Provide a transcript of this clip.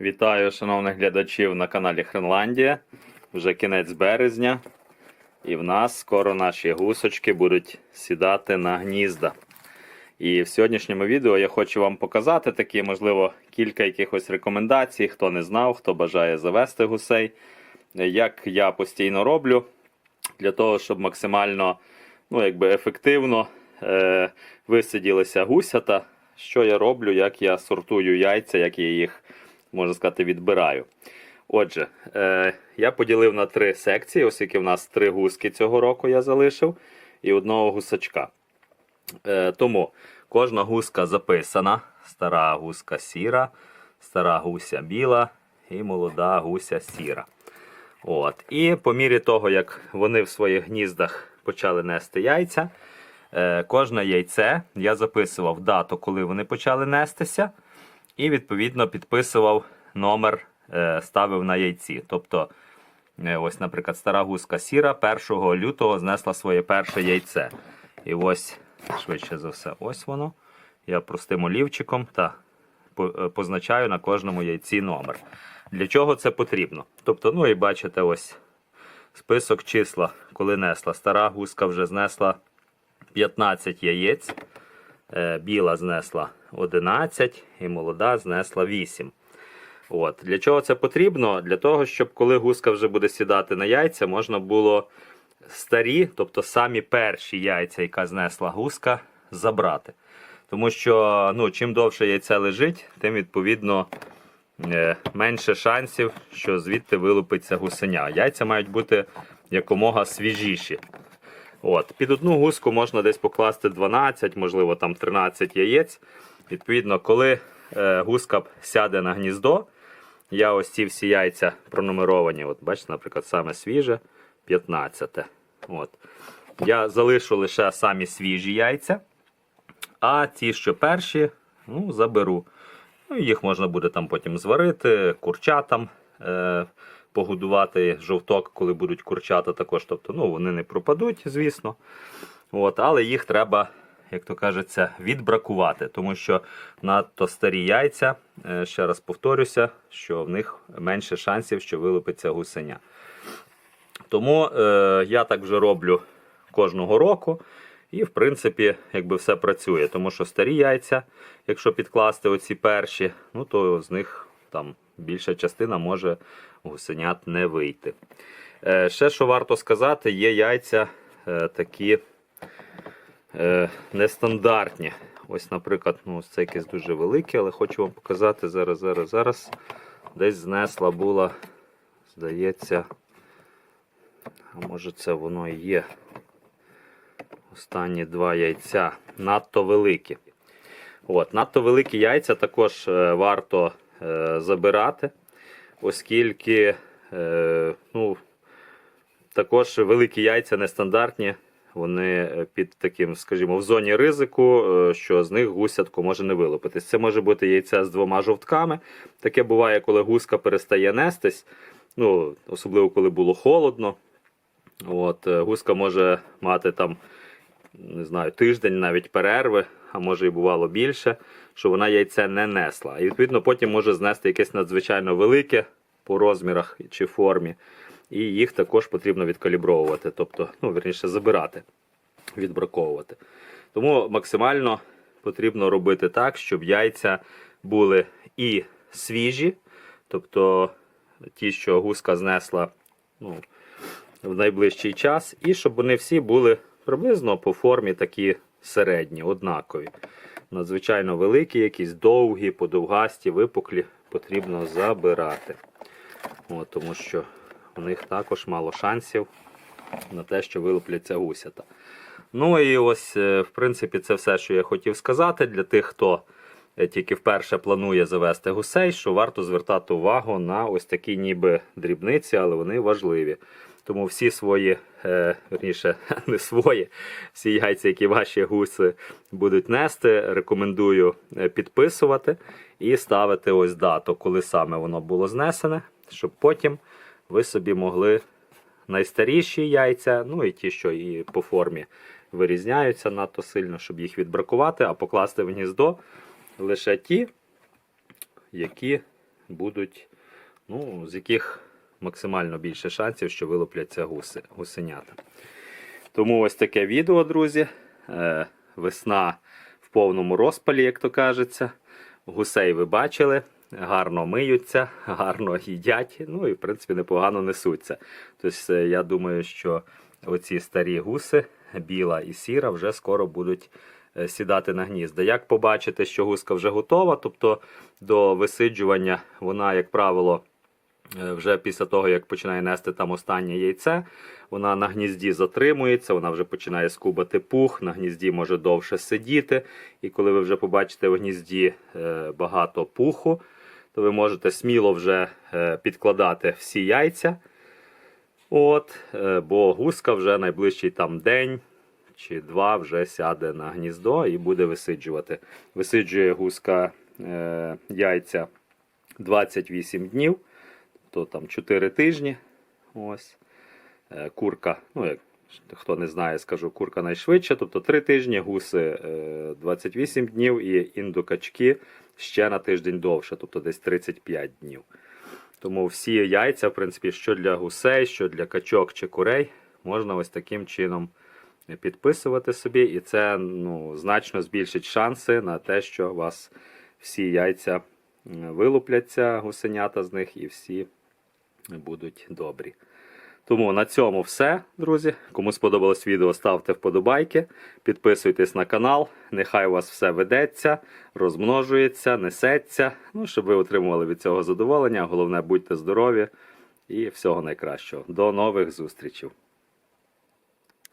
Вітаю шановних глядачів на каналі Хренландія. Вже кінець березня. І в нас скоро наші гусочки будуть сідати на гнізда. І в сьогоднішньому відео я хочу вам показати такі, можливо, кілька якихось рекомендацій, хто не знав, хто бажає завести гусей. Як я постійно роблю, для того, щоб максимально ну, якби ефективно е, висиділися гусята. Що я роблю, як я сортую яйця, як я їх, можна сказати, відбираю. Отже, е, я поділив на три секції, оскільки в нас три гуски цього року я залишив, і одного гусачка. Е, тому кожна гуска записана: стара гуска сіра, стара гуся біла і молода гуся сіра. От. І по мірі того, як вони в своїх гніздах почали нести яйця, е, кожне яйце я записував дату, коли вони почали нестися, і відповідно підписував номер, е, ставив на яйці. Тобто, е, ось, наприклад, стара гуска сіра 1 лютого знесла своє перше яйце. І ось, швидше за все, ось воно. Я простим олівчиком та е, позначаю на кожному яйці номер. Для чого це потрібно? Тобто, ну і бачите, ось список числа, коли несла. Стара гуска вже знесла 15 яєць, біла знесла 11 і молода знесла 8. От. Для чого це потрібно? Для того, щоб коли гуска вже буде сідати на яйця, можна було старі, тобто самі перші яйця, яка знесла гуска, забрати. Тому що ну, чим довше яйце лежить, тим відповідно е, менше шансів, що звідти вилупиться гусеня. Яйця мають бути якомога свіжіші. От. Під одну гуску можна десь покласти 12, можливо там 13 яєць. Відповідно, коли е, гуска сяде на гніздо, я ось ці всі яйця пронумеровані. От, бачите, наприклад, саме свіже 15. От. Я залишу лише самі свіжі яйця. А ті, що перші, ну, заберу. Ну, їх можна буде там потім зварити, курчатам е, погодувати жовток, коли будуть курчата також. Тобто, ну, вони не пропадуть, звісно. От, але їх треба, як то кажеться, відбракувати, тому що надто старі яйця, е, ще раз повторюся, що в них менше шансів, що вилупиться гусеня. Тому е, я так вже роблю кожного року. І, в принципі, якби все працює. Тому що старі яйця, якщо підкласти оці перші, ну то з них там більша частина може гусенят не вийти. Е, ще що варто сказати, є яйця е, такі е, нестандартні. Ось, наприклад, ну, ось це якесь дуже велике, але хочу вам показати зараз, зараз, зараз. Десь знесла була, здається, а може це воно і є. Останні два яйця надто великі. От, надто великі яйця також варто е, забирати, оскільки е, ну, також великі яйця нестандартні. Вони е, під таким, скажімо, в зоні ризику, е, що з них гусятко може не вилупитись. Це може бути яйце з двома жовтками. Таке буває, коли гуска перестає нестись, ну, особливо коли було холодно. От, е, гуска може мати там не знаю, тиждень навіть перерви, а може і бувало більше, що вона яйце не несла. І відповідно потім може знести якесь надзвичайно велике по розмірах чи формі. І їх також потрібно відкалібровувати, тобто, ну, верніше, забирати, відбраковувати. Тому максимально потрібно робити так, щоб яйця були і свіжі, тобто ті, що гуска знесла ну, в найближчий час, і щоб вони всі були приблизно по формі такі середні, однакові. Надзвичайно великі, якісь довгі, подовгасті, випуклі потрібно забирати. От, тому що у них також мало шансів на те, що вилупляться гусята. Ну і ось, е, в принципі, це все, що я хотів сказати для тих, хто е, тільки вперше планує завести гусей, що варто звертати увагу на ось такі ніби дрібниці, але вони важливі. Тому всі свої, е, верніше, не свої, всі яйця, які ваші гуси будуть нести, рекомендую е, підписувати і ставити ось дату, коли саме воно було знесене, щоб потім ви собі могли найстаріші яйця, ну і ті, що і по формі вирізняються надто сильно, щоб їх відбракувати, а покласти в гніздо лише ті, які будуть, ну, з яких максимально більше шансів, що вилупляться гуси, гусенята. Тому ось таке відео, друзі. Е, весна в повному розпалі, як то кажеться. Гусей ви бачили, гарно миються, гарно їдять, ну і в принципі непогано несуться. Тобто, я думаю, що оці старі гуси, біла і сіра, вже скоро будуть е, сідати на гнізда. Як побачите, що гуска вже готова, тобто до висиджування вона, як правило, вже після того, як починає нести там останнє яйце, вона на гнізді затримується, вона вже починає скубати пух, на гнізді може довше сидіти. І коли ви вже побачите в гнізді е, багато пуху, то ви можете сміло вже е, підкладати всі яйця. От, е, бо гуска вже найближчий там день чи два вже сяде на гніздо і буде висиджувати. Висиджує гуска е, яйця 28 днів то там 4 тижні. Ось. Е, Курка, ну як хто не знає, скажу, курка найшвидше, тобто 3 тижні, гуси е, 28 днів і індокачки ще на тиждень довше, тобто десь 35 днів. Тому всі яйця, в принципі, що для гусей, що для качок чи курей, можна ось таким чином підписувати собі, і це ну, значно збільшить шанси на те, що у вас всі яйця вилупляться, гусенята з них, і всі будуть добрі. Тому на цьому все, друзі. Кому сподобалось відео, ставте вподобайки, підписуйтесь на канал. Нехай у вас все ведеться, розмножується, несеться. Ну, щоб ви отримували від цього задоволення. Головне, будьте здорові і всього найкращого. До нових зустрічей!